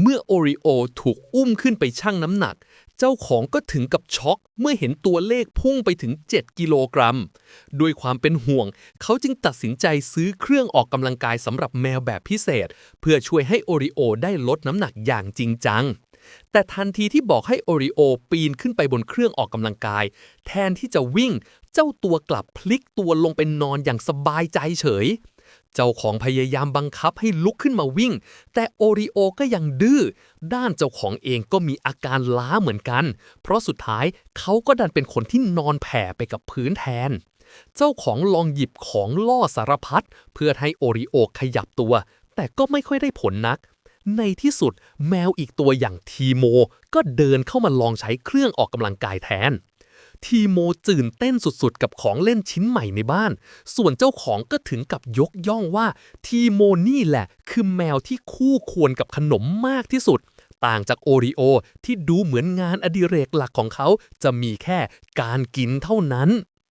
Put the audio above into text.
เมื่อโอริโอถูกอุ้มขึ้นไปชั่งน้ำหนัก เจ้าของก็ถึงกับช็อกเมื่อเห็นตัวเลขพุ่งไปถึง 7 กิโลกรัม ด้วยความเป็นห่วง เขาจึงตัดสินใจซื้อเครื่องออกกำลังกายสำหรับแมวแบบพิเศษ เพื่อช่วยให้โอริโอได้ลดน้ำหนักอย่างจริงจัง แต่ทันทีที่บอกให้โอริโอปีนขึ้นไปบนเครื่องออกกำลังกาย แทนที่จะวิ่ง เจ้าตัวกลับพลิกตัวลงไปนอนอย่างสบายใจเฉย เจ้าของพยายามบังคับให้ลุกขึ้นมาวิ่ง แต่โอริโอก็ยังดื้อ ด้านเจ้าของเองก็มีอาการล้าเหมือนกัน เพราะสุดท้ายเขาก็ดันเป็นคนที่นอนแผ่ไปกับพื้นแทน เจ้าของลองหยิบของล่อสารพัดเพื่อให้โอริโอขยับตัว แต่ก็ไม่ค่อยได้ผลนัก ในที่สุดแมวอีกตัวอย่างทีโม ก็เดินเข้ามาลองใช้เครื่องออกกำลังกายแทน ทีโมตื่นเต้นสุดๆ กับของเล่นชิ้นใหม่ในบ้าน ส่วนเจ้าของก็ถึงกับยกย่องว่า ทีโมนี่แหละ คือแมวที่คู่ควรกับขนมมากที่สุด ต่างจากโอริโอที่ดูเหมือนงานอดิเรกหลักของเขาจะมีแค่การกินเท่านั้น